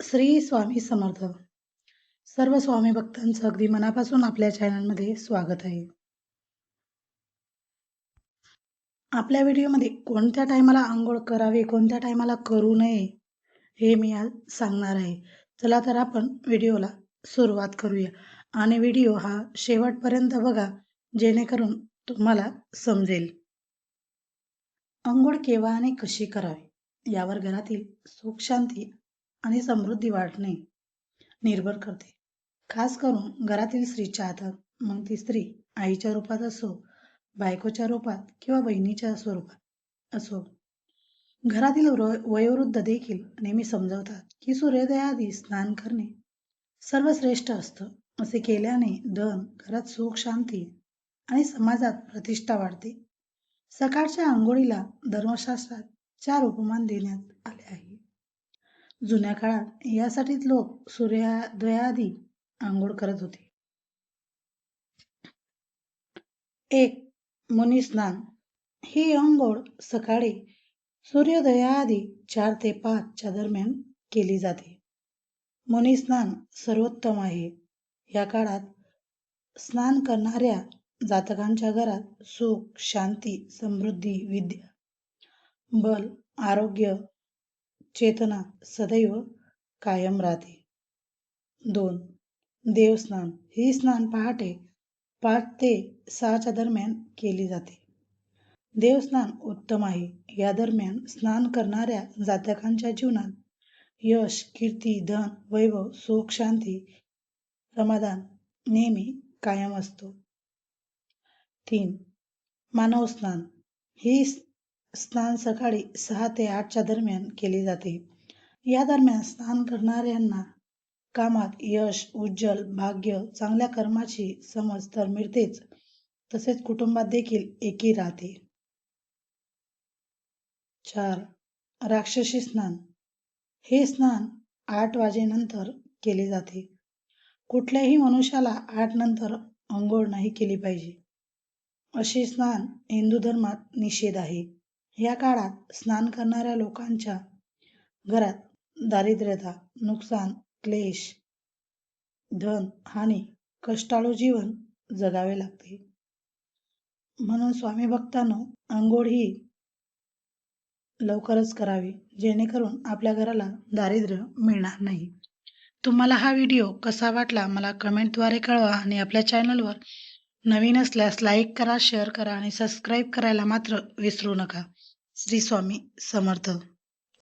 श्री स्वामी समर्थ. सर्व स्वामी भक्तांचं अगदी मनापासून आपल्या चॅनलमध्ये स्वागत आहे. आपल्या व्हिडिओमध्ये कोणत्या टायमाला आंघोळ करावी कोणत्या टायमाला करू नये हे मी आज सांगणार आहे. चला तर आपण व्हिडिओला सुरुवात करूया. आणि व्हिडिओ हा शेवटपर्यंत बघा जेणेकरून तुम्हाला समजेल. आंघोळ केव्हा आणि कशी करावी? यावर घरातील सुख शांती आणि समृद्धी वाढणे निर्भर करते. खास करून घरातील स्त्रीच्या हातात. मग ती स्त्री आईच्या रूपात असो बायकोच्या रूपात किंवा बहिणीच्या स्वरूपात असो. घरातील वयोवृद्ध देखील नेहमी समजवतात की सूर्योदयाआधी स्नान करणे सर्वश्रेष्ठ असतं. असे केल्याने धन घरात सुख शांती आणि समाजात प्रतिष्ठा वाढते. सकाळच्या आंघोळीला धर्मशास्त्रात चार उपमान देण्यात आले आहे जुन्या काळात यासाठीच लोक सूर्योदयाआधी आंघोळ करत होते. एक मुनी स्नान. ही आंघोळ सकाळी सूर्योदयाआधी चार ते पाचच्या दरम्यान केली जाते. मुनी स्नान सर्वोत्तम आहे. या काळात स्नान करणाऱ्या जातकांच्या घरात सुख शांती समृद्धी विद्या बल आरोग्य चेतना सदैव कायम राहते. दोन देवस्नान ही स्नान पहाटे पाच ते सहाच्या दरम्यान केली जाते. देवस्नान उत्तम आहे. या दरम्यान स्नान करणाऱ्या जातकांच्या जीवनात यश कीर्ती धन वैभव सुख शांती समाधान नेहमी कायम असतो. तीन मानव स्नान ही स्नान सकाळी सहा ते आठच्या दरम्यान केले जाते. या दरम्यान स्नान करणाऱ्यांना कामात यश उज्ज्वल भाग्य चांगल्या कर्माची समज तर मिळतेच तसेच कुटुंबात देखील एकी राहते. चार. राक्षसी स्नान. हे स्नान आठ वाजेनंतर केले जाते. कुठल्याही मनुष्याला आठ नंतर अंघोळ नाही केली पाहिजे. असे स्नान हिंदू धर्मात निषेध आहे. या काळात स्नान करणाऱ्या लोकांच्या घरात दारिद्र्यता नुकसान क्लेश धन हानी कष्टाळू जीवन जगावे लागते. म्हणून स्वामी भक्तांनो आंघोळ ही लवकरच करावी जेणेकरून आपल्या घराला दारिद्र्य मिळणार नाही. तुम्हाला हा व्हिडिओ कसा वाटला मला कमेंटद्वारे कळवा आणि आपल्या चॅनलवर नवीन असल्यास लाईक करा शेअर करा आणि सबस्क्राईब करायला मात्र विसरू नका. श्री स्वामी समर्थ.